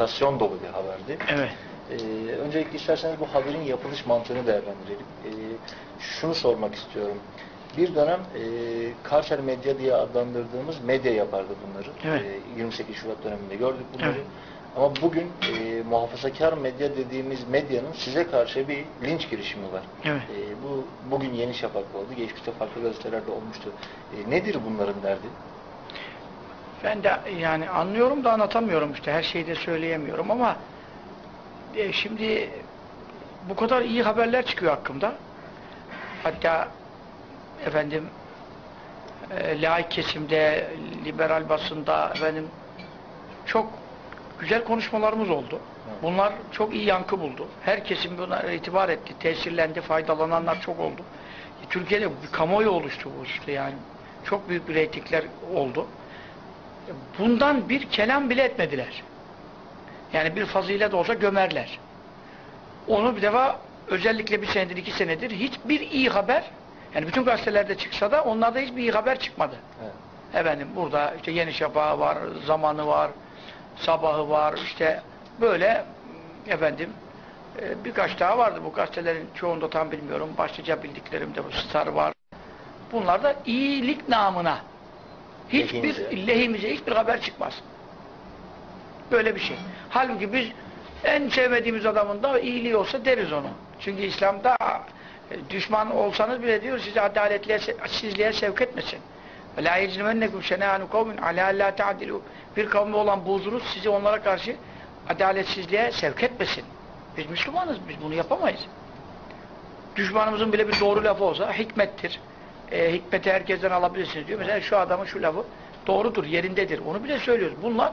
Sensasyon dolu bir haberdi. Evet. Ee, öncelikle isterseniz bu haberin yapılış mantığını değerlendirelim. Ee, şunu sormak istiyorum. Bir dönem e, Karşer Medya diye adlandırdığımız medya yapardı bunları. Evet. Ee, 28 Şubat döneminde gördük bunları. Evet. Ama bugün e, muhafazakar medya dediğimiz medyanın size karşı bir linç girişimi var. Evet. Ee, bu bugün Yeni Şafak'ta oldu. Geçmişte farklı gazetelerde olmuştu. Ee, nedir bunların derdi? Ben de yani anlıyorum da anlatamıyorum işte. Her şeyi de söyleyemiyorum ama e, şimdi bu kadar iyi haberler çıkıyor hakkımda. Hatta efendim e, laik kesimde, liberal basında efendim çok güzel konuşmalarımız oldu. Bunlar çok iyi yankı buldu. Her kesim buna itibar etti, tesirlendi, faydalananlar çok oldu. Türkiye'de bir kamuoyu oluştu bu işte yani. Çok büyük bir reytingler oldu. Bundan bir kelam bile etmediler. Yani bir fazilet olsa gömerler. Onu bir defa özellikle bir senedir, iki senedir hiçbir iyi haber yani bütün gazetelerde çıksa da onlarda hiçbir iyi haber çıkmadı. Evet. Efendim burada işte Yeni Şafak var, Zamanı var, Sabahı var, işte böyle efendim e, birkaç daha vardı bu gazetelerin çoğunda tam bilmiyorum. Başlıca bildiklerimde bu Star var. Bunlar da iyilik namına hiçbir Lehinize. lehimize hiçbir haber çıkmaz. Böyle bir şey. Halbuki biz en sevmediğimiz adamın da iyiliği olsa deriz onu. Çünkü İslam'da e, düşman olsanız bile diyor sizi adaletliye, sizliğe sevk etmesin. وَلَا يَجْنِمَنَّكُمْ شَنَانُ قَوْمٍ عَلَى لَا تَعْدِلُوا Bir kavme olan buğzunuz sizi onlara karşı adaletsizliğe sevk etmesin. Biz Müslümanız, biz bunu yapamayız. Düşmanımızın bile bir doğru lafı olsa hikmettir. e, hikmeti herkesten alabilirsiniz diyor. Mesela şu adamın şu lafı doğrudur, yerindedir. Onu bile söylüyoruz. Bunlar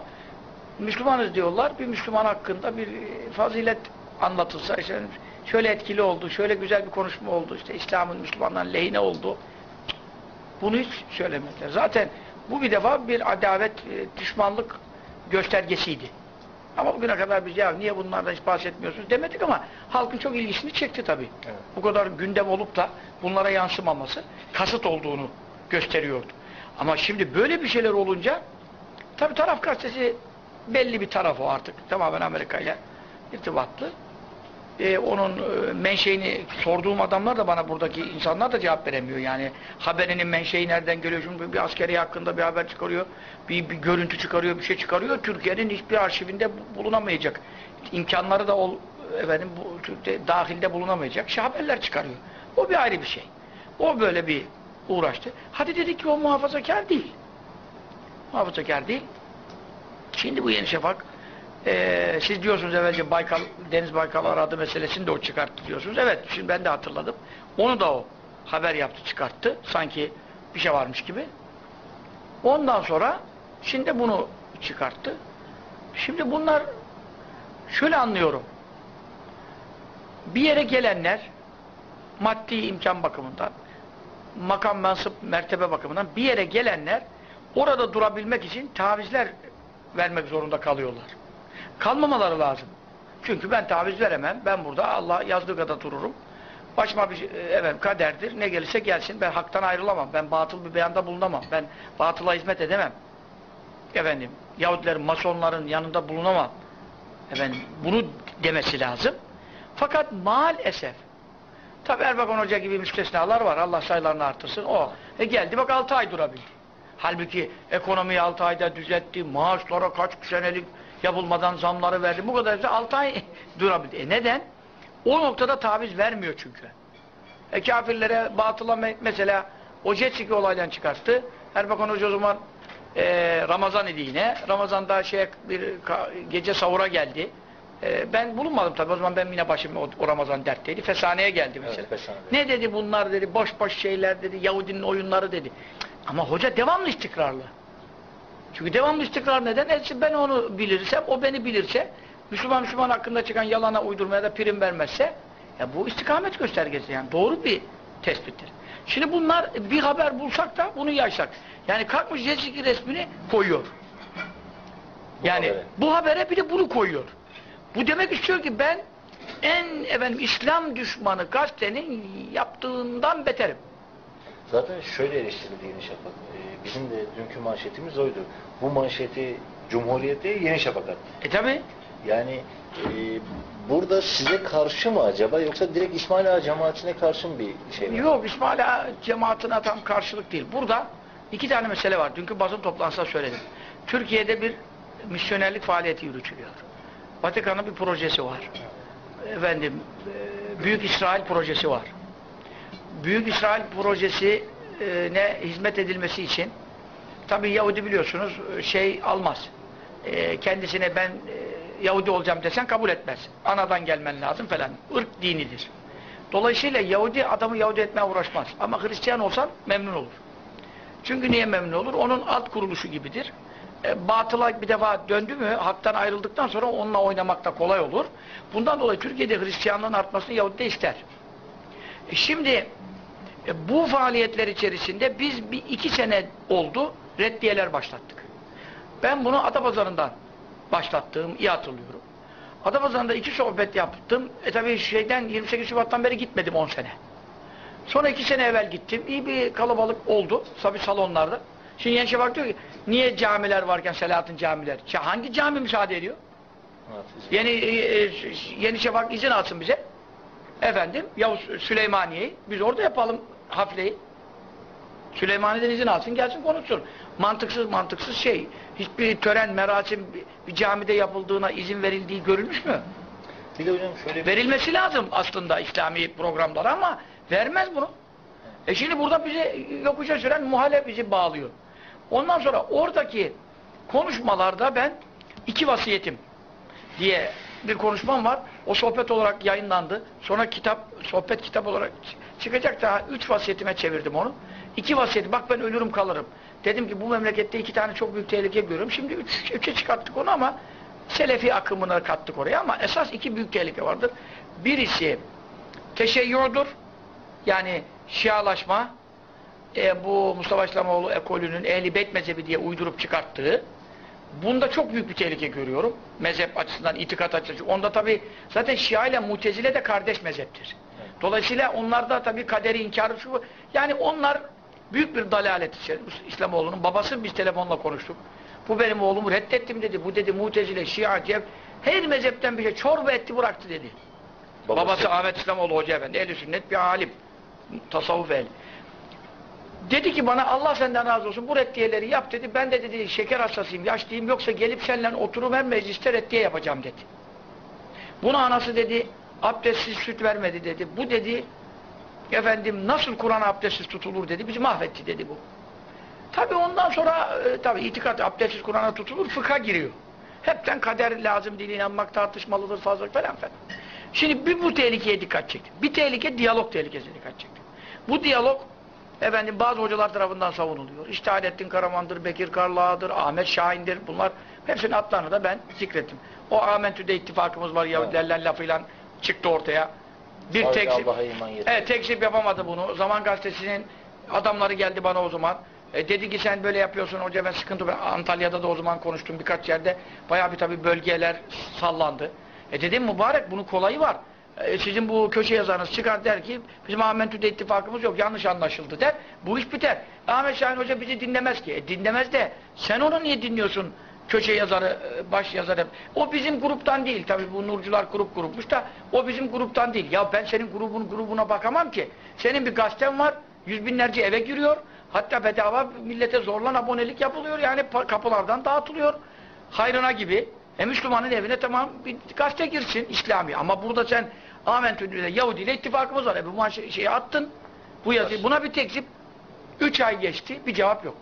Müslümanız diyorlar. Bir Müslüman hakkında bir fazilet anlatılsa işte şöyle etkili oldu, şöyle güzel bir konuşma oldu, işte İslam'ın Müslümanların lehine oldu. Bunu hiç söylemediler. Zaten bu bir defa bir adalet, e, düşmanlık göstergesiydi. Ama bugüne kadar biz ya niye bunlardan hiç bahsetmiyorsunuz demedik ama halkın çok ilgisini çekti tabii. Evet. Bu kadar gündem olup da bunlara yansımaması kasıt olduğunu gösteriyordu. Ama şimdi böyle bir şeyler olunca tabii taraf gazetesi belli bir taraf o artık. Tamamen Amerika ile irtibatlı. Ee, onun e, menşeini sorduğum adamlar da bana buradaki insanlar da cevap veremiyor. Yani haberinin menşei nereden geliyor? Şimdi bir askeri hakkında bir haber çıkarıyor. Bir, bir görüntü çıkarıyor, bir şey çıkarıyor. Türkiye'nin hiçbir arşivinde bu- bulunamayacak. imkanları da ol, efendim bu Türk'te dahilde bulunamayacak şey haberler çıkarıyor. O bir ayrı bir şey. O böyle bir uğraştı. Hadi dedik ki o muhafazakar değil. Muhafazakar değil. Şimdi bu Yeni Şafak eee, siz diyorsunuz evvelce Baykal, Deniz Baykal aradı meselesini de o çıkarttı diyorsunuz. Evet şimdi ben de hatırladım. Onu da o haber yaptı çıkarttı. Sanki bir şey varmış gibi. Ondan sonra şimdi bunu çıkarttı. Şimdi bunlar şöyle anlıyorum. Bir yere gelenler maddi imkan bakımından makam mensup mertebe bakımından bir yere gelenler orada durabilmek için tavizler vermek zorunda kalıyorlar. Kalmamaları lazım. Çünkü ben taviz veremem. Ben burada Allah yazdığı kadar dururum. Başıma bir şey, evet kaderdir. Ne gelirse gelsin. Ben haktan ayrılamam. Ben batıl bir beyanda bulunamam. Ben batıla hizmet edemem. Efendim, Yahudilerin, Masonların yanında bulunamam. Efendim, bunu demesi lazım. Fakat maalesef Tabi Erbakan Hoca gibi müstesnalar var. Allah sayılarını artırsın. O. E geldi bak 6 ay durabildi. Halbuki ekonomiyi 6 ayda düzeltti. Maaşlara kaç senelik yapılmadan zamları verdi. Bu kadar 6 ay durabildi. E neden? O noktada taviz vermiyor çünkü. E kafirlere batıla me- mesela o jet ski olaydan çıkarttı. Erbakan Hoca o zaman e, Ramazan idi yine. Ramazan'da şey bir gece sahura geldi. E, ben bulunmadım tabii. O zaman ben yine başım o, o Ramazan dertteydi. Fesane'ye geldi mesela. Evet, Fesane. Ne dedi bunlar dedi. Boş boş şeyler dedi. Yahudinin oyunları dedi. Ama hoca devamlı istikrarlı. Çünkü devamlı istikrar neden? E, ben onu bilirsem, o beni bilirse, Müslüman Müslüman hakkında çıkan yalana uydurmaya da prim vermezse, ya bu istikamet göstergesi yani doğru bir tespittir. Şimdi bunlar bir haber bulsak da bunu yaysak. Yani kalkmış Jessica resmini koyuyor. Bu yani habere. bu habere bir de bunu koyuyor. Bu demek istiyor ki ben en efendim İslam düşmanı gazetenin yaptığından beterim. Zaten şöyle eleştirildi Yeni Şafak. Ee, bizim de dünkü manşetimiz oydu. Bu manşeti Cumhuriyet'e Yeni Şafak attı. E tabi. Yani e, burada size karşı mı acaba yoksa direkt İsmail Ağa cemaatine karşı mı bir şey var? Yok İsmail Ağa cemaatine tam karşılık değil. Burada iki tane mesele var. Dünkü basın toplantısında söyledim. Türkiye'de bir misyonerlik faaliyeti yürütülüyor. Vatikan'ın bir projesi var. Efendim, e, Büyük İsrail projesi var. Büyük İsrail projesi e, hizmet edilmesi için tabi Yahudi biliyorsunuz e, şey almaz. E, kendisine ben Yahudi olacağım desen kabul etmez. Anadan gelmen lazım falan. Irk dinidir. Dolayısıyla Yahudi adamı Yahudi etmeye uğraşmaz. Ama Hristiyan olsan memnun olur. Çünkü niye memnun olur? Onun alt kuruluşu gibidir. E, batıla bir defa döndü mü, haktan ayrıldıktan sonra onunla oynamak da kolay olur. Bundan dolayı Türkiye'de Hristiyanlığın artmasını Yahudi de ister. E, şimdi e, bu faaliyetler içerisinde biz bir iki sene oldu reddiyeler başlattık. Ben bunu Adapazarı'ndan başlattığım iyi hatırlıyorum. Adapazarı'nda iki sohbet yaptım. E tabi şeyden 28 Şubat'tan beri gitmedim 10 sene. Sonra iki sene evvel gittim. İyi bir kalabalık oldu. Tabi salonlarda. Şimdi Yeni Şafak diyor ki niye camiler varken Selahattin camiler? Hangi cami müsaade ediyor? Evet, Yeni e, e, Yeni Şafak izin alsın bize. Efendim Yavuz Süleymaniye'yi biz orada yapalım hafleyi. Süleymaniye'den izin alsın gelsin konuşsun. Mantıksız mantıksız şey. Hiçbir tören, merasim bir, camide yapıldığına izin verildiği görülmüş mü? Bir de hocam şöyle bir Verilmesi lazım aslında İslami programlara ama vermez bunu. E şimdi burada bize yokuşa süren muhale bizi bağlıyor. Ondan sonra oradaki konuşmalarda ben iki vasiyetim diye bir konuşmam var. O sohbet olarak yayınlandı. Sonra kitap, sohbet kitap olarak çı- çıkacak daha üç vasiyetime çevirdim onu. İki vasiyeti, bak ben ölürüm kalırım. Dedim ki bu memlekette iki tane çok büyük tehlike görüyorum. Şimdi üç, üçe çıkarttık onu ama Selefi akımını kattık oraya ama esas iki büyük tehlike vardır. Birisi teşeyyürdür. Yani şialaşma. E, bu Mustafa İslamoğlu ekolünün ehli beyt mezhebi diye uydurup çıkarttığı Bunda çok büyük bir tehlike görüyorum. Mezhep açısından, itikat açısından. Onda tabi zaten Şia ile Mutezile de kardeş mezheptir. Dolayısıyla onlarda tabi kaderi inkarı şu. Yani onlar büyük bir dalalet içerir. İslamoğlu'nun babası biz telefonla konuştuk. Bu benim oğlumu reddettim dedi. Bu dedi Mutezile, Şia, Cev. Her mezhepten bir şey çorba etti bıraktı dedi. Babası, Ahmet İslamoğlu Hoca Efendi. Ehl-i sünnet bir alim. Tasavvuf ehli. Dedi ki bana Allah senden razı olsun bu reddiyeleri yap dedi. Ben de dedi şeker hastasıyım, yaşlıyım yoksa gelip seninle oturup hem mecliste reddiye yapacağım dedi. Buna anası dedi abdestsiz süt vermedi dedi. Bu dedi efendim nasıl Kur'an abdestsiz tutulur dedi. Bizi mahvetti dedi bu. Tabi ondan sonra e, tabi itikat abdestsiz Kur'an'a tutulur fıkha giriyor. Hepten kader lazım değil inanmak tartışmalıdır fazla falan falan. Şimdi bir bu tehlikeye dikkat çektim. Bir tehlike diyalog tehlikesine dikkat çektim. Bu diyalog efendim bazı hocalar tarafından savunuluyor. İşte Hayrettin Karaman'dır, Bekir Karlağ'dır, Ahmet Şahin'dir. Bunlar hepsinin adlarını da ben zikrettim. O Amentü'de ittifakımız var Yahudilerle lafıyla çıktı ortaya. Bir tekzip, evet, tekzip yapamadı bunu. Zaman Gazetesi'nin adamları geldi bana o zaman. E, dedi ki sen böyle yapıyorsun hoca ben sıkıntı ben Antalya'da da o zaman konuştum birkaç yerde. Bayağı bir tabii bölgeler sallandı. E dedim mübarek bunun kolayı var. E, sizin bu köşe yazarınız çıkar der ki bizim Ahmetü'de ittifakımız yok yanlış anlaşıldı der. Bu iş biter. Ahmet Şahin Hoca bizi dinlemez ki. E, dinlemez de sen onu niye dinliyorsun? Köşe yazarı, e, baş yazarı. O bizim gruptan değil. Tabii bu Nurcular grup grupmuş da o bizim gruptan değil. Ya ben senin grubun grubuna bakamam ki. Senin bir gazeten var. Yüz binlerce eve giriyor. Hatta bedava millete zorlan abonelik yapılıyor. Yani kapılardan dağıtılıyor. Hayrına gibi. E Müslümanın evine tamam bir gazete girsin İslami. Ama burada sen Amentü'yle Yahudi ile ittifakımız var. E bu şeyi attın. Bu yazıyı buna bir tekzip 3 ay geçti. Bir cevap yok.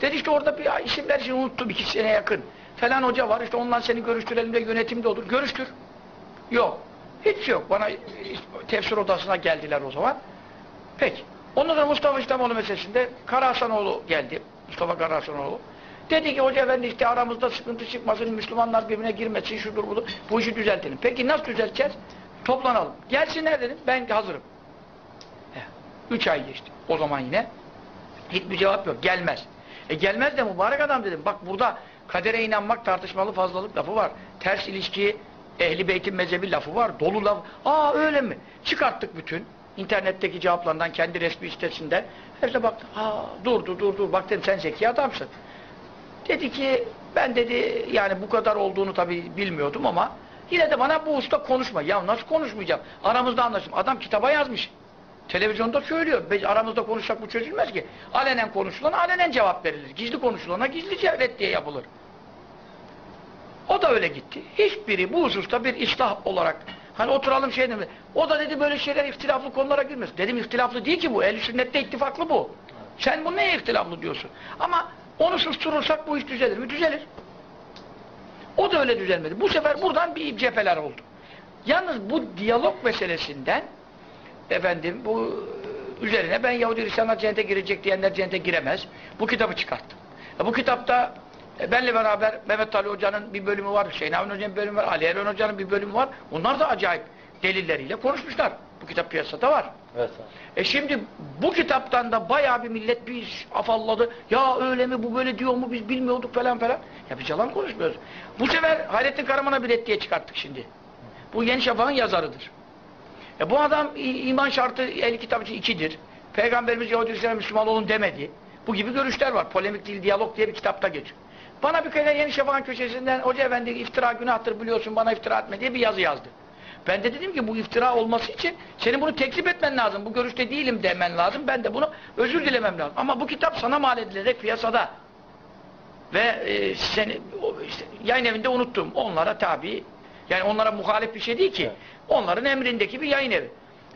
Dedi işte orada bir isimler için unuttum iki sene yakın. Falan hoca var işte ondan seni görüştürelim de yönetimde olur. Görüştür. Yok. Hiç yok. Bana tefsir odasına geldiler o zaman. Peki. Ondan sonra Mustafa İslamoğlu meselesinde Karahasanoğlu geldi. Mustafa Karahasanoğlu. Dedi ki hoca efendi işte aramızda sıkıntı çıkmasın, Müslümanlar birbirine girmesin, şudur budur. Bu işi düzeltelim. Peki nasıl düzelteceğiz? Toplanalım. Gelsinler dedim. Ben hazırım. Üç ay geçti. O zaman yine hiçbir cevap yok. Gelmez. E gelmez de mübarek adam dedim. Bak burada kadere inanmak tartışmalı fazlalık lafı var. Ters ilişki, ehli beytin mezhebi lafı var. Dolu laf. Aa öyle mi? Çıkarttık bütün. internetteki cevaplarından kendi resmi sitesinden. Hepsine baktım. Aa dur dur dur dur. Bak dedim sen zeki adamsın. Dedi ki ben dedi yani bu kadar olduğunu tabii bilmiyordum ama yine de bana bu usta konuşma. Ya nasıl konuşmayacağım? Aramızda anlaşım. Adam kitaba yazmış. Televizyonda söylüyor. Aramızda konuşsak bu çözülmez ki. Alenen konuşulana alenen cevap verilir. Gizli konuşulana gizlice reddiye yapılır. O da öyle gitti. Hiçbiri bu hususta bir ıslah olarak hani oturalım şey deme. O da dedi böyle şeyler ihtilaflı konulara girmez. Dedim ihtilaflı değil ki bu. Ehl-i sünnette ittifaklı bu. Sen bu neye ihtilaflı diyorsun? Ama onu susturursak bu iş düzelir mi? Düzelir. O da öyle düzelmedi. Bu sefer buradan bir cepheler oldu. Yalnız bu diyalog meselesinden efendim bu e, üzerine ben Yahudi Hristiyanlar cennete girecek diyenler cennete giremez. Bu kitabı çıkarttım. E, bu kitapta e, benle beraber Mehmet Ali Hoca'nın bir bölümü var, Hüseyin Avni Hoca'nın bir bölümü var, Ali Eren Hoca'nın bir bölümü var. Onlar da acayip delilleriyle konuşmuşlar. Bu kitap piyasada var. Evet. E şimdi bu kitaptan da bayağı bir millet bir afalladı. Ya öyle mi bu böyle diyor mu biz bilmiyorduk falan falan. Ya biz yalan konuşmuyoruz. Bu sefer Hayrettin Karaman'a bir reddiye çıkarttık şimdi. Bu Yeni Şafak'ın yazarıdır. E bu adam iman şartı el kitabı için ikidir. Peygamberimiz Yahudi Müslüman olun demedi. Bu gibi görüşler var. Polemik değil, diyalog diye bir kitapta geçiyor. Bana bir kere Yeni Şafak'ın köşesinden Hoca Efendi iftira günahtır biliyorsun bana iftira etme diye bir yazı yazdı. Ben de dedim ki bu iftira olması için senin bunu tekzip etmen lazım. Bu görüşte değilim demen lazım. Ben de bunu özür dilemem lazım. Ama bu kitap sana mal edilerek piyasada ve e, seni işte, yayın evinde unuttum. Onlara tabi yani onlara muhalif bir şey değil ki. Evet. Onların emrindeki bir yayın evi.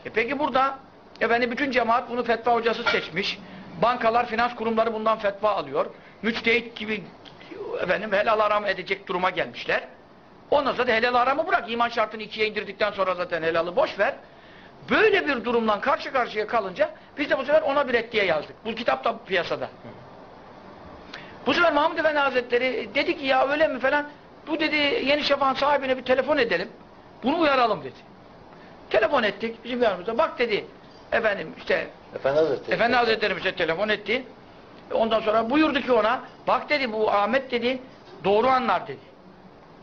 E peki burada efendim bütün cemaat bunu fetva hocası seçmiş. Bankalar, finans kurumları bundan fetva alıyor. Müçtehit gibi efendim helal haram edecek duruma gelmişler. Ondan sonra da helal haramı bırak. İman şartını ikiye indirdikten sonra zaten helalı boş ver. Böyle bir durumdan karşı karşıya kalınca biz de bu sefer ona bir reddiye yazdık. Bu kitap da piyasada. Bu sefer Mahmud Efendi Hazretleri dedi ki ya öyle mi falan. Bu dedi Yeni Şafak'ın sahibine bir telefon edelim. Bunu uyaralım dedi. Telefon ettik bizim yanımızda. Bak dedi efendim işte Efendi Hazretleri. Efendi Hazretlerimize telefon etti. Ondan sonra buyurdu ki ona bak dedi bu Ahmet dedi doğru anlar dedi.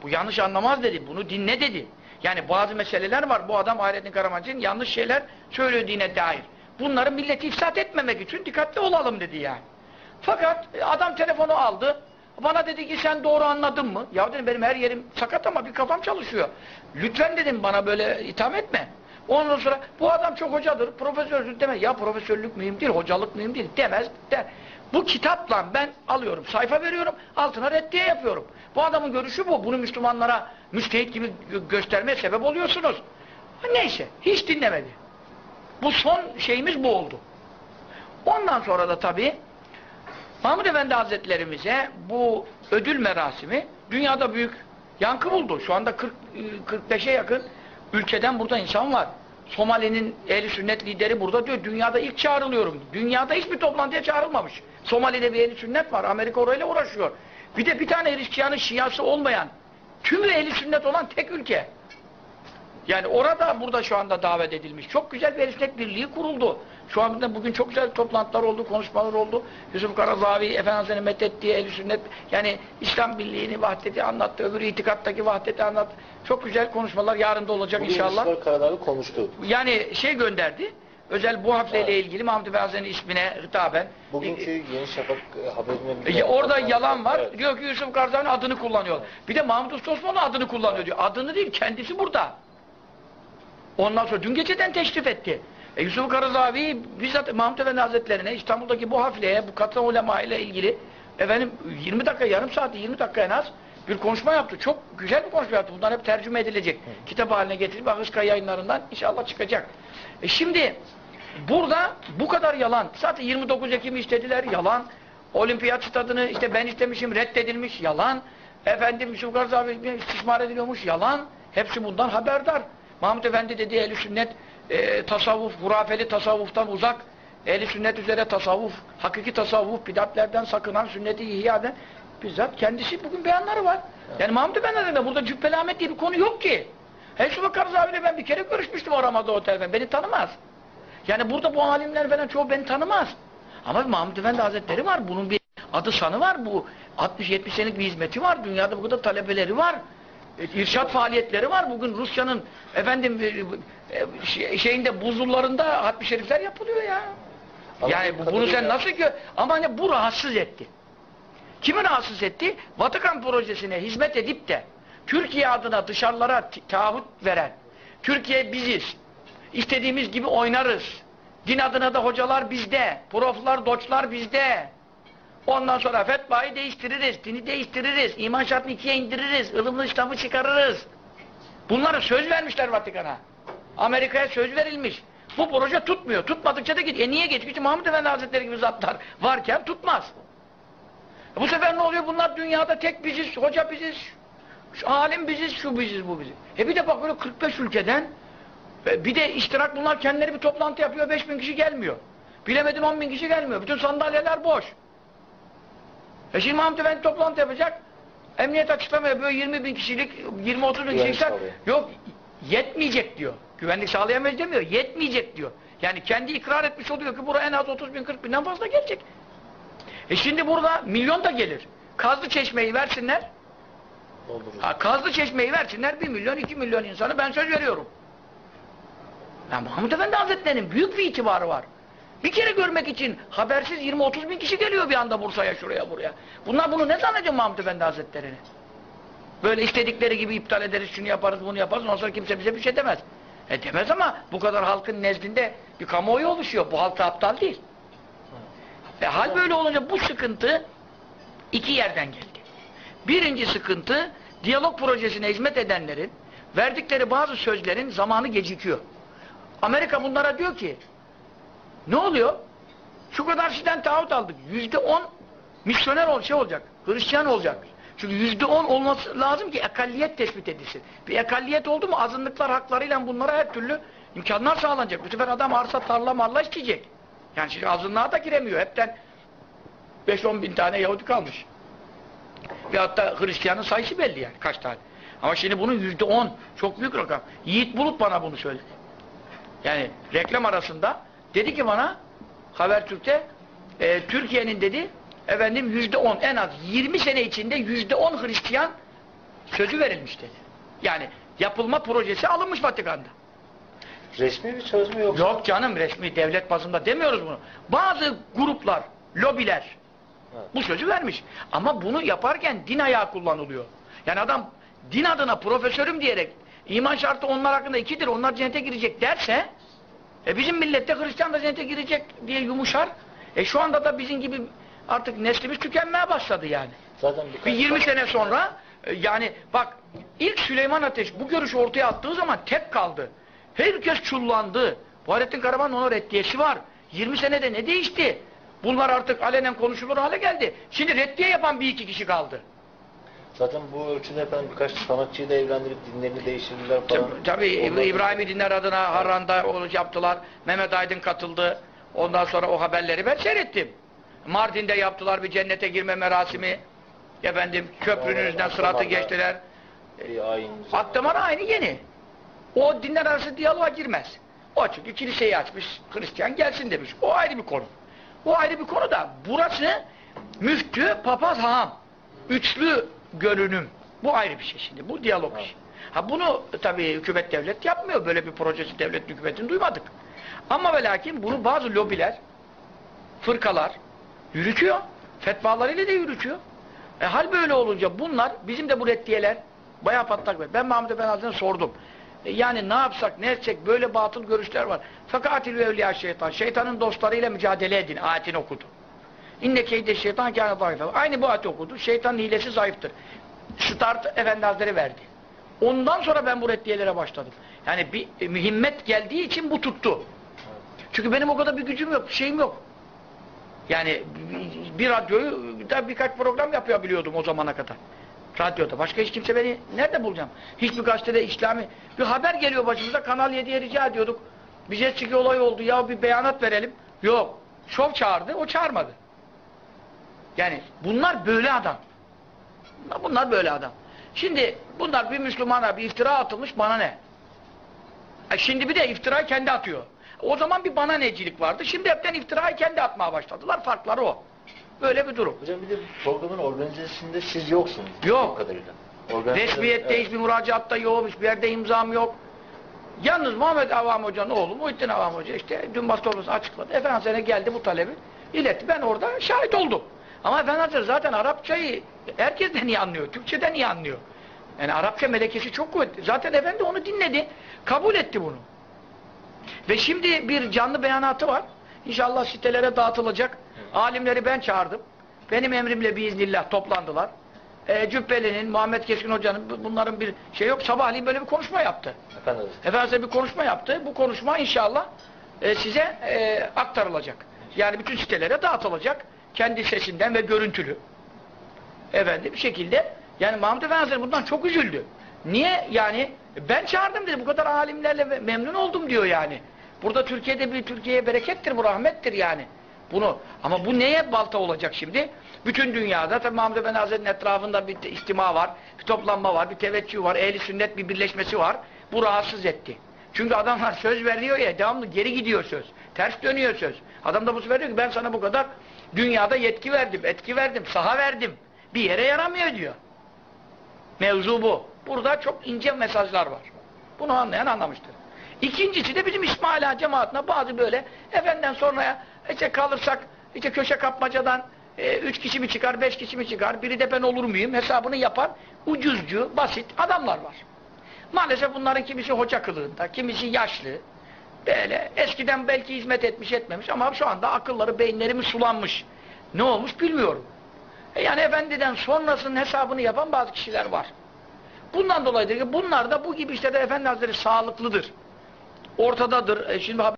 Bu yanlış anlamaz dedi. Bunu dinle dedi. Yani bazı meseleler var. Bu adam Hayrettin Karamancı'nın yanlış şeyler söylediğine dair. Bunları milleti ifsat etmemek için dikkatli olalım dedi yani. Fakat adam telefonu aldı. Bana dedi ki sen doğru anladın mı? Ya dedim benim her yerim sakat ama bir kafam çalışıyor. Lütfen dedim bana böyle itham etme. Ondan sonra bu adam çok hocadır, profesördür demez. Ya profesörlük mühim değil, hocalık mühim değil demez. Der. Bu kitapla ben alıyorum, sayfa veriyorum, altına reddiye yapıyorum. Bu adamın görüşü bu. Bunu Müslümanlara müstehit gibi gö- göstermeye sebep oluyorsunuz. Neyse, hiç dinlemedi. Bu son şeyimiz bu oldu. Ondan sonra da tabii Mahmud Efendi Hazretlerimize bu ödül merasimi dünyada büyük yankı buldu. Şu anda 40 e, 45'e yakın ülkeden burada insan var. Somali'nin ehli sünnet lideri burada diyor. Dünyada ilk çağrılıyorum. Dünyada hiçbir toplantıya çağrılmamış. Somali'de bir ehli sünnet var. Amerika orayla uğraşıyor. Bir de bir tane Hristiyanın şiası olmayan, tümü ehli sünnet olan tek ülke. Yani orada burada şu anda davet edilmiş. Çok güzel bir Erişnet Birliği kuruldu. Şu anda bugün çok güzel toplantılar oldu, konuşmalar oldu. Yusuf Karazavi, Efendimiz'in methettiği ehl sünnet, yani İslam Birliği'ni, vahdeti anlattı, öbür itikattaki vahdeti anlattı. Çok güzel konuşmalar yarın da olacak Bugün inşallah. Yusuf Karadağlı konuştu. Yani şey gönderdi, özel bu hafleyle ilgili Mahmud Efendimiz'in ismine hitaben. Bugünkü Yeni Şafak e, haberine bir E, orada yalan var. Evet. Diyor ki Yusuf Karzavi'nin adını kullanıyor. Bir de Mahmud Usta Osman'ın adını kullanıyor diyor. Adını değil, kendisi burada. Ondan sonra dün geceden teşrif etti. E, Yusuf Karzavi bizzat Mahmud Efendi Hazretlerine İstanbul'daki bu hafleye, bu katı ulema ile ilgili efendim 20 dakika, yarım saat, 20 dakika en az bir konuşma yaptı. Çok güzel bir konuşma yaptı. Bunlar hep tercüme edilecek. Kitap haline getirip Akışka yayınlarından inşallah çıkacak. E şimdi burada bu kadar yalan. Zaten 29 Ekim'i istediler. Yalan. Olimpiyat stadını işte ben istemişim reddedilmiş. Yalan. Efendim Yusuf Karzavi istismar ediliyormuş. Yalan. Hepsi bundan haberdar. Mahmud Efendi dedi ehl sünnet e, tasavvuf, hurafeli tasavvuftan uzak. ehl sünnet üzere tasavvuf, hakiki tasavvuf, bidatlerden sakınan, sünneti ihya eden bizzat kendisi bugün beyanları var. Yani Mahmud Efendi'nin burada Cübbeli Ahmet diye bir konu yok ki. Yusuf Karzavi'yle ben bir kere görüşmüştüm o Ramazan Otel'de. Beni tanımaz. Yani burada bu alimler falan çoğu beni tanımaz. Ama Mahmud Efendi Hazretleri var. Bunun bir adı sanı var. Bu 60-70 senelik bir hizmeti var. Dünyada bu kadar talebeleri var. E, İrşat faaliyetleri var. Bugün Rusya'nın efendim e, e, şey- şeyinde buzullarında hatmi şerifler yapılıyor ya. Yani bu bu- bunu sen nasıl gö... Ama hani bu rahatsız etti. Kimi rahatsız etti? Vatikan projesine hizmet edip de Türkiye adına dışarılara taahhüt veren, Türkiye biziz, istediğimiz gibi oynarız, din adına da hocalar bizde, proflar, doçlar bizde, ondan sonra fetvayı değiştiririz, dini değiştiririz, iman şartını ikiye indiririz, ılımlı İslam'ı çıkarırız. Bunlara söz vermişler Vatikan'a. Amerika'ya söz verilmiş. Bu proje tutmuyor. Tutmadıkça da gidiyor. E niye geç? Çünkü Mahmud Efendi Hazretleri gibi zatlar varken tutmaz. E bu sefer ne oluyor? Bunlar dünyada tek biziz, hoca biziz, şu alim biziz, şu biziz, bu biziz. E bir de bak böyle 45 ülkeden e bir de iştirak bunlar kendileri bir toplantı yapıyor, 5 bin kişi gelmiyor. Bilemedin 10 bin kişi gelmiyor. Bütün sandalyeler boş. E şimdi Mahmud Efendi toplantı yapacak. Emniyet açıklama yapıyor 20 bin kişilik, 20-30 bin kişilik. Yok yetmeyecek diyor. Güvenlik sağlayamayız demiyor. Yetmeyecek diyor. Yani kendi ikrar etmiş oluyor ki buraya en az 30 bin 40 binden fazla gelecek. E şimdi burada milyon da gelir. Kazlı çeşmeyi versinler. Ha, Kazlı çeşmeyi versinler 1 milyon 2 milyon insanı ben söz veriyorum. Ya Mahmud Efendi Hazretleri'nin büyük bir itibarı var. Bir kere görmek için habersiz 20-30 bin kişi geliyor bir anda Bursa'ya şuraya buraya. Bunlar bunu ne zannediyor Mahmud Efendi Hazretleri'ni? Böyle istedikleri gibi iptal ederiz, şunu yaparız, bunu yaparız, ondan sonra kimse bize bir şey demez. E demez ama bu kadar halkın nezdinde bir kamuoyu oluşuyor. Bu halk da aptal değil. E hal böyle olunca bu sıkıntı iki yerden geldi. Birinci sıkıntı, diyalog projesine hizmet edenlerin verdikleri bazı sözlerin zamanı gecikiyor. Amerika bunlara diyor ki, ne oluyor? Şu kadar sizden taahhüt aldık. Yüzde on misyoner ol, şey olacak, Hristiyan olacak. Çünkü yüzde on olması lazım ki ekalliyet tespit edilsin. Bir ekalliyet oldu mu azınlıklar haklarıyla bunlara her türlü imkanlar sağlanacak. Bu sefer adam arsa tarla marla isteyecek. Yani şimdi azınlığa da giremiyor. Hepten 5-10 bin tane Yahudi kalmış. Ve hatta Hristiyanın sayısı belli yani kaç tane. Ama şimdi bunun yüzde on çok büyük rakam. Yiğit Bulut bana bunu söyledi. Yani reklam arasında dedi ki bana Habertürk'te e, Türkiye'nin dedi efendim yüzde on en az 20 sene içinde yüzde on Hristiyan sözü verilmiş dedi. Yani yapılma projesi alınmış Vatikan'da. Resmi bir söz mü yoksa? Yok canım resmi devlet bazında demiyoruz bunu. Bazı gruplar, lobiler Evet. bu sözü vermiş. Ama bunu yaparken din ayağı kullanılıyor. Yani adam din adına profesörüm diyerek iman şartı onlar hakkında ikidir, onlar cennete girecek derse e bizim millette Hristiyan da cennete girecek diye yumuşar. E şu anda da bizim gibi artık neslimiz tükenmeye başladı yani. Zaten Bir 20 sene sonra e, yani bak ilk Süleyman Ateş bu görüşü ortaya attığı zaman tek kaldı. Herkes çullandı. Fahrettin Karaman'ın ona reddiyesi var. 20 senede ne değişti? Bunlar artık alenen konuşulur hale geldi. Şimdi reddiye yapan bir iki kişi kaldı. Zaten bu ölçüde efendim birkaç sanatçıyı da evlendirip dinlerini değiştirdiler falan. Tabii, Onlar- İbrahim'i Dinler adına Harran'da onu yaptılar. Mehmet Aydın katıldı. Ondan sonra o haberleri ben seyrettim. Mardin'de yaptılar bir cennete girme merasimi. Efendim köprünün üstünden sıratı geçtiler. Akdamar aynı yeni. O dinler arası diyaloğa girmez. O çünkü kiliseyi açmış, Hristiyan gelsin demiş. O ayrı bir konu. O ayrı bir konu da burası müftü, papaz, haham. Üçlü görünüm. Bu ayrı bir şey şimdi. Bu diyalog işi. Ha bunu tabii hükümet devlet yapmıyor. Böyle bir projesi devlet hükümetin duymadık. Ama ve lakin bunu bazı lobiler, fırkalar yürütüyor. Fetvalarıyla da yürütüyor. E hal böyle olunca bunlar, bizim de bu reddiyeler bayağı patlak ver. Ben Mahmud Efendi Hazretleri'ne sordum. E yani ne yapsak, ne etsek, böyle batıl görüşler var. Fekatilü evliya şeytan, şeytanın dostlarıyla mücadele edin, ayetini okudu. İnne keyde şeytan kâne zayıfe. Aynı bu ayeti okudu. Şeytanın hilesi zayıftır. Start Efendi Hazretleri verdi. Ondan sonra ben bu reddiyelere başladım. Yani bir e, mühimmet geldiği için bu tuttu. Çünkü benim o kadar bir gücüm yok, bir şeyim yok. Yani bir radyoyu da birkaç program yapabiliyordum o zamana kadar. Radyoda. Başka hiç kimse beni nerede bulacağım? Hiçbir gazetede İslami bir haber geliyor başımıza Kanal 7'ye rica ediyorduk. Bize çıkıyor olay oldu ya bir beyanat verelim. Yok. Şov çağırdı, o çağırmadı. Yani bunlar böyle adam. Bunlar böyle adam. Şimdi bunlar bir Müslümana bir iftira atılmış bana ne? E şimdi bir de iftira kendi atıyor. O zaman bir bana necilik vardı. Şimdi hepten iftirayı kendi atmaya başladılar. Farkları o. Böyle bir durum. Hocam bir de programın organizasyonunda siz yoksunuz. Yok. Kadarıyla. Resmiyette Evet. hiçbir müracaatta yok, hiçbir yerde imzam yok. Yalnız Muhammed Avam Hoca'nın oğlu Muhittin Avam Hoca işte dün basın açıkladı. Efendimiz'e geldi bu talebi iletti. Ben orada şahit oldum. Ama Efendi Hazretleri zaten Arapçayı herkesten iyi anlıyor. Türkçeden iyi anlıyor. Yani Arapça melekesi çok kuvvetli. Zaten Efendi onu dinledi. Kabul etti bunu. Ve şimdi bir canlı beyanatı var. İnşallah sitelere dağıtılacak. Alimleri ben çağırdım. Benim emrimle biiznillah toplandılar. E, Cübbeli'nin, Muhammed Keskin Hoca'nın bu- bunların bir şey yok. Sabahleyin böyle bir konuşma yaptı. Efendim. Efendimiz bir konuşma yaptı. Bu konuşma inşallah e, size e, aktarılacak. Yani bütün sitelere dağıtılacak. Kendi sesinden ve görüntülü. Efendim bir şekilde. Yani Mahmud Efendi bundan çok üzüldü. Niye? Yani ben çağırdım dedi. Bu kadar alimlerle memnun oldum diyor yani. Burada Türkiye'de bir Türkiye'ye berekettir bu rahmettir yani. Bunu ama bu neye balta olacak şimdi? Bütün dünyada tabi Mahmud Efendi Hazretleri'nin etrafında bir istima var, bir toplanma var, bir teveccüh var, ehli sünnet bir birleşmesi var. Bu rahatsız etti. Çünkü adamlar söz veriyor ya devamlı geri gidiyor söz. Ters dönüyor söz. Adam da bu sefer diyor ki ben sana bu kadar dünyada yetki verdim, etki verdim, saha verdim. Bir yere yaramıyor diyor. Mevzu bu. Burada çok ince mesajlar var. Bunu anlayan anlamıştır. İkincisi de bizim İsmail Ağa cemaatine bazı böyle efenden sonraya işte kalırsak işte köşe kapmacadan e, üç kişi mi çıkar, beş kişi mi çıkar, biri de ben olur muyum hesabını yapan ucuzcu, basit adamlar var. Maalesef bunların kimisi hoca kılığında, kimisi yaşlı. Böyle eskiden belki hizmet etmiş etmemiş ama şu anda akılları, beyinleri mi sulanmış. Ne olmuş bilmiyorum. E yani efendiden sonrasının hesabını yapan bazı kişiler var. Bundan dolayıdır ki bunlar da bu gibi işlerde Efendi Hazretleri sağlıklıdır. Ortadadır. E şimdi haber...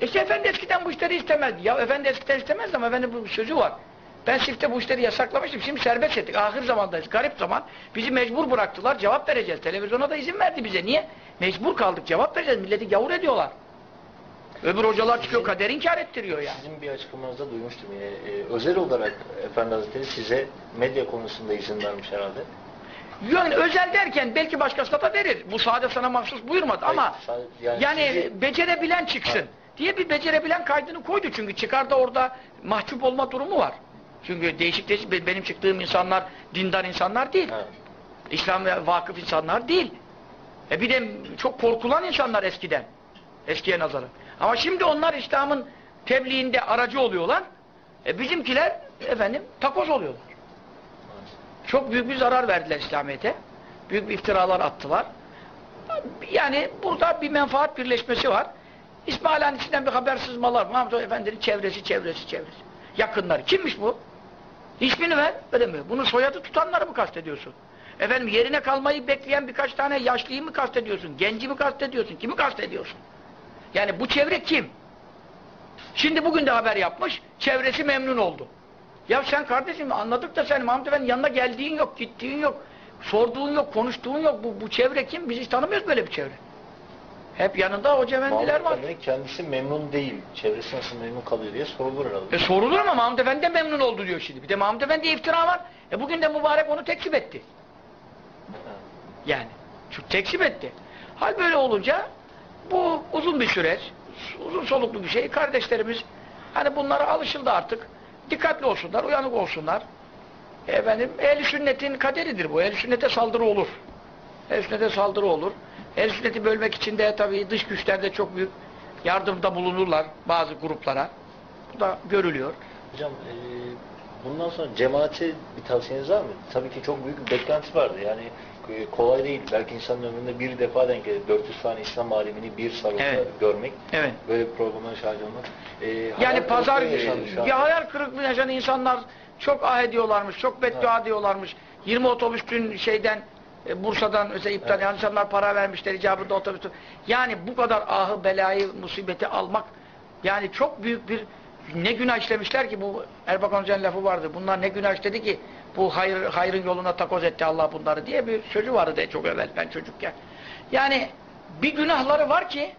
İşte Efendi eskiden bu işleri istemezdi. Ya Efendi eskiden istemezdi ama Efendi bu sözü var. Ben sifte bu işleri yasaklamıştım. Şimdi serbest ettik. Ahir zamandayız. Garip zaman. Bizi mecbur bıraktılar. Cevap vereceğiz. Televizyona da izin verdi bize. Niye? Mecbur kaldık. Cevap vereceğiz. Milleti gavur ediyorlar. Öbür hocalar çıkıyor. Kader inkar ettiriyor yani. Sizin bir açıklamanızda duymuştum yine. Ee, özel olarak Efendi Hazretleri size medya konusunda izin vermiş herhalde. Yani özel derken belki başkasına da verir. Bu sade sana mahsus buyurmadı ama Hayır, sa- yani, sizi- becerebilen çıksın Ha. diye bir becerebilen kaydını koydu çünkü çıkarda orada mahcup olma durumu var. Çünkü değişik değişik be- benim çıktığım insanlar dindar insanlar değil. Ha. İslam'a vakıf insanlar değil. E bir de çok korkulan insanlar eskiden. Eskiye nazaran. Ama şimdi onlar İslam'ın tebliğinde aracı oluyorlar. E bizimkiler efendim takoz oluyorlar. Çok büyük bir zarar verdiler İslamiyet'e. Büyük bir iftiralar attılar. Yani burada bir menfaat birleşmesi var. İsmail Han içinden bir haber sızmalar. Mahmud Efendi'nin çevresi, çevresi, çevresi. Yakınları. Kimmiş bu? İsmini ver. Mi? Bunu soyadı tutanları mı kastediyorsun? Efendim yerine kalmayı bekleyen birkaç tane yaşlıyı mı kastediyorsun? Genci mi kastediyorsun? Kimi kastediyorsun? Yani bu çevre kim? Şimdi bugün de haber yapmış. Çevresi memnun oldu. Ya sen kardeşim anladık da sen Mahmut Efendi yanına geldiğin yok, gittiğin yok, sorduğun yok, konuştuğun yok. Bu, bu çevre kim? Biz hiç tanımıyoruz böyle bir çevre. Hep yanında hoca efendiler var. Efendi kendisi memnun değil. Çevresi nasıl memnun kalıyor diye sorulur herhalde. E sorulur ama Mahmut Efendi de memnun oldu diyor şimdi. Bir de Mahmut Efendi'ye iftira var. E bugün de mübarek onu tekzip etti. Ha. Yani. Çünkü tekzip etti. Hal böyle olunca bu uzun bir süreç, uzun soluklu bir şey. Kardeşlerimiz hani bunlara alışıldı artık. Dikkatli olsunlar, uyanık olsunlar. Efendim, ehl sünnetin kaderidir bu. ehl sünnete saldırı olur. ehl sünnete saldırı olur. Ehl sünneti bölmek için de tabii dış güçler de çok büyük yardımda bulunurlar bazı gruplara. Bu da görülüyor. Hocam e, bundan sonra cemaate bir tavsiyeniz var mı? Tabii ki çok büyük bir beklenti vardı. Yani e, kolay değil. Belki insanın ömründe bir defa denk gelir. 400 tane İslam alimini bir salonda Evet. görmek. Evet. Böyle bir programa şahit olmak. E, Yani pazar bir hayal kırıklığı yaşayan insanlar çok ah ediyorlarmış, çok beddua diyorlarmış. 20 otobüs dün şeyden e, Bursa'dan özel iptal Evet. yani insanlar para vermişler icabında otobüs. Yani bu kadar ahı, belayı, musibeti almak yani çok büyük bir ne günah işlemişler ki bu Erbakan Hoca'nın lafı vardı. Bunlar ne günah işledi ki bu hayır, hayrın yoluna takoz etti Allah bunları diye bir sözü vardı çok evvel ben çocukken. Yani bir günahları var ki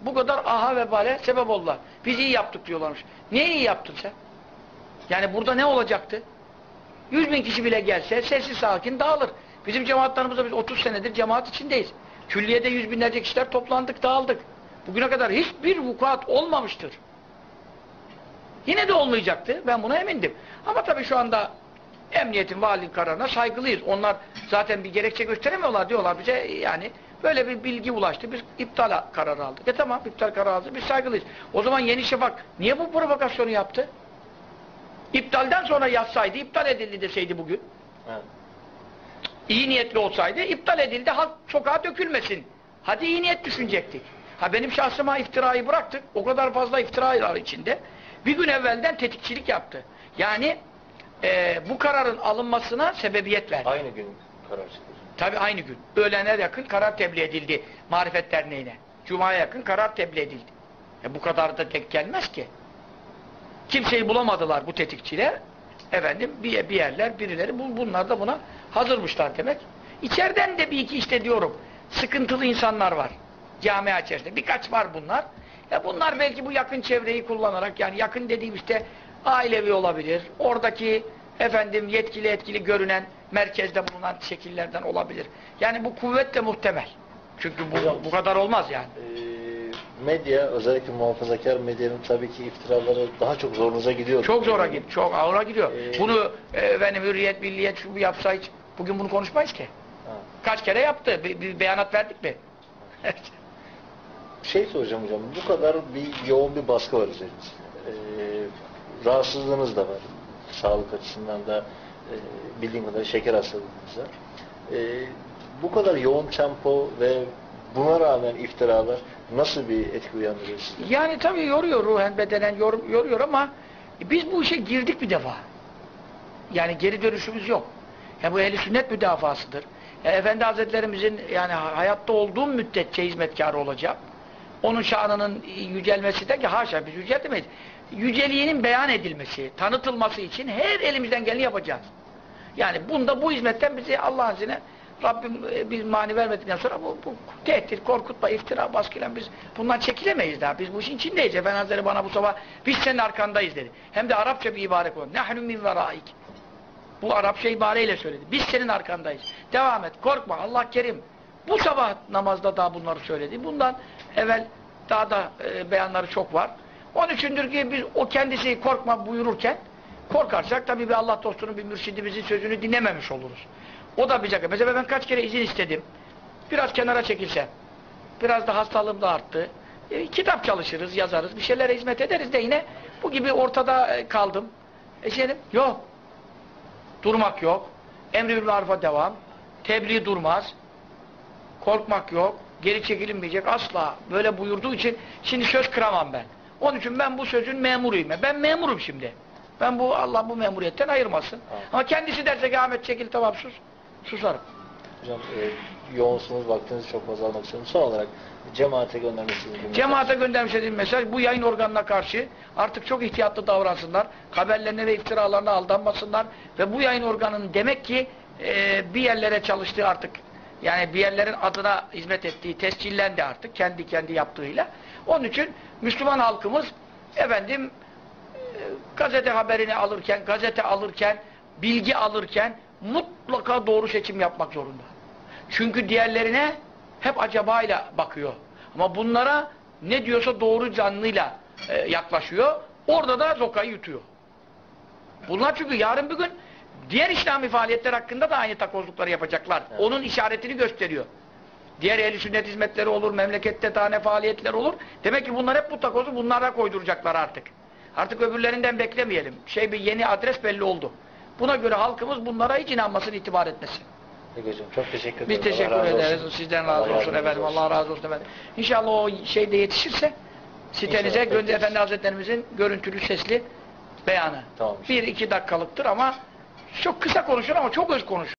bu kadar aha ve bale sebep oldular. Biz iyi yaptık diyorlarmış. Niye iyi yaptın sen? Yani burada ne olacaktı? Yüz bin kişi bile gelse sessiz sakin dağılır. Bizim cemaatlarımızda biz 30 senedir cemaat içindeyiz. Külliyede yüz binlerce kişiler toplandık dağıldık. Bugüne kadar hiçbir vukuat olmamıştır. Yine de olmayacaktı. Ben buna emindim. Ama tabii şu anda emniyetin, valinin kararına saygılıyız. Onlar zaten bir gerekçe gösteremiyorlar diyorlar bize yani böyle bir bilgi ulaştı. Biz iptal kararı aldık. E tamam iptal kararı aldık. Biz saygılıyız. O zaman Yeni Şafak niye bu provokasyonu yaptı? İptalden sonra yazsaydı, iptal edildi deseydi bugün. Evet. İyi niyetli olsaydı iptal edildi halk sokağa dökülmesin. Hadi iyi niyet düşünecektik. Ha benim şahsıma iftirayı bıraktık. O kadar fazla iftiralar içinde. Bir gün evvelden tetikçilik yaptı. Yani e, bu kararın alınmasına sebebiyet verdi. Aynı gün karar çıktı. Tabi aynı gün. Öğlene yakın karar tebliğ edildi Marifet Derneği'ne. Cuma'ya yakın karar tebliğ edildi. E bu kadar da tek gelmez ki. Kimseyi bulamadılar bu tetikçiler. Efendim bir, bir yerler, birileri bu, bunlar da buna hazırmışlar demek. İçeriden de bir iki işte diyorum sıkıntılı insanlar var. Camia içerisinde. Birkaç var bunlar. Ya bunlar belki bu yakın çevreyi kullanarak yani yakın dediğim işte ailevi olabilir. Oradaki efendim yetkili etkili görünen merkezde bulunan şekillerden olabilir. Yani bu kuvvetle muhtemel. Çünkü bu, bu kadar olmaz yani. Ee, medya, özellikle muhafazakar medyanın tabii ki iftiraları daha çok zorunuza gidiyor. Çok zora gidiyor. Çok ağıra gidiyor. Ee, Bunu e, efendim hürriyet, milliyet şu yapsa hiç bugün bunu konuşmayız ki. Ha. Kaç kere yaptı? Bir, bir beyanat verdik mi? Şey soracağım hocam, bu kadar bir yoğun bir baskı var üzerinizde. Ee, rahatsızlığınız da var. Sağlık açısından da e, bildiğim kadarıyla şeker hastalığınız var. Ee, bu kadar yoğun tempo ve buna rağmen iftiralar nasıl bir etki uyandırıyor sizde? Yani tabii yoruyor ruhen bedenen yor- yoruyor ama biz bu işe girdik bir defa. Yani geri dönüşümüz yok. Ya bu ehli sünnet müdafasıdır. Ya Efendi Hazretlerimizin yani hayatta olduğum müddetçe hizmetkarı olacak. Onun şanının yücelmesi de ki haşa biz yüceltemeyiz. Yüceliğinin beyan edilmesi, tanıtılması için her elimizden geleni yapacağız. Yani bunda bu hizmetten bizi Allah'ın izniyle Rabbim e, bir mani vermedikten sonra bu, bu tehdit, korkutma, iftira, baskıyla biz bundan çekilemeyiz daha. Biz bu işin içindeyiz. Efendi Hazretleri bana bu sabah biz senin arkandayız dedi. Hem de Arapça bir ibare kullandı. Nehnu min veraik. Bu Arapça ibareyle söyledi. Biz senin arkandayız. Devam et. Korkma. Allah kerim. Bu sabah namazda daha bunları söyledi. Bundan evvel daha da e, beyanları çok var. Onun içindir ki biz o kendisi korkma buyururken korkarsak tabii bir Allah dostunun bir mürşidimizin sözünü dinlememiş oluruz. O da bize. Mesela ben kaç kere izin istedim. Biraz kenara çekilsem. Biraz da hastalığım da arttı. E, kitap çalışırız, yazarız, bir şeylere hizmet ederiz de yine bu gibi ortada e, kaldım. E şeyim, yok. Durmak yok. Emri bil marufa devam. Tebliğ durmaz. Korkmak yok. Geri çekilinmeyecek asla. Böyle buyurduğu için şimdi söz kıramam ben. Onun için ben bu sözün memuruyum. Ben memurum şimdi. Ben bu Allah bu memuriyetten ayırmasın. Evet. Ama kendisi derse ki Ahmet çekil tamam sus. Susarım. Hocam e, yoğunsunuz, vaktinizi çok fazla almak istiyorum. Son olarak cemaate mesaj. Cemaate göndermiş dediğim mesaj bu yayın organına karşı artık çok ihtiyatlı davransınlar. Haberlerine ve iftiralarına aldanmasınlar. Ve bu yayın organının demek ki e, bir yerlere çalıştığı artık yani bir yerlerin adına hizmet ettiği tescillendi artık kendi kendi yaptığıyla. Onun için Müslüman halkımız efendim e, gazete haberini alırken, gazete alırken, bilgi alırken mutlaka doğru seçim yapmak zorunda. Çünkü diğerlerine hep acabayla bakıyor. Ama bunlara ne diyorsa doğru canlıyla e, yaklaşıyor. Orada da zokayı yutuyor. Bunlar çünkü yarın bir gün diğer İslami faaliyetler hakkında da aynı takozlukları yapacaklar. Evet. Onun işaretini gösteriyor. Diğer ehl sünnet hizmetleri olur, memlekette tane faaliyetler olur. Demek ki bunlar hep bu takozu bunlara koyduracaklar artık. Artık öbürlerinden beklemeyelim. Şey bir yeni adres belli oldu. Buna göre halkımız bunlara hiç inanmasın, itibar etmesin. Hocam çok teşekkür ederim. Biz teşekkür Allah ederiz. olsun. Sizden Allah razı olsun yardımcınız efendim. Allah razı olsun efendim. İnşallah o şeyde yetişirse sitenize Gönder. Efendi Hazretlerimizin görüntülü sesli beyanı. Tamam. Bir iki dakikalıktır ama çok kısa konuşur ama çok öz konuşur.